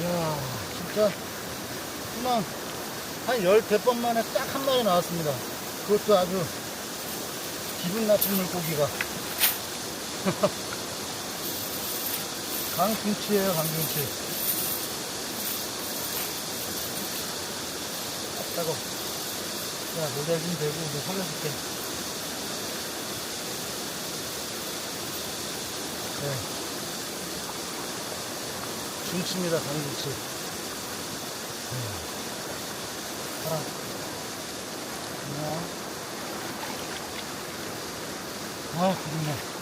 이야, 진짜, 그냥, 한 열댓 번 만에 딱 한 마리 나왔습니다. 그것도 아주, 기분 나쁜 물고기가. 강김치예요 강김치. 아 따고. 야, 모자 좀 대고, 이제 살려줄게. 네. 중치입니다, 강김치. 하나. 하나. 아, 그렇네.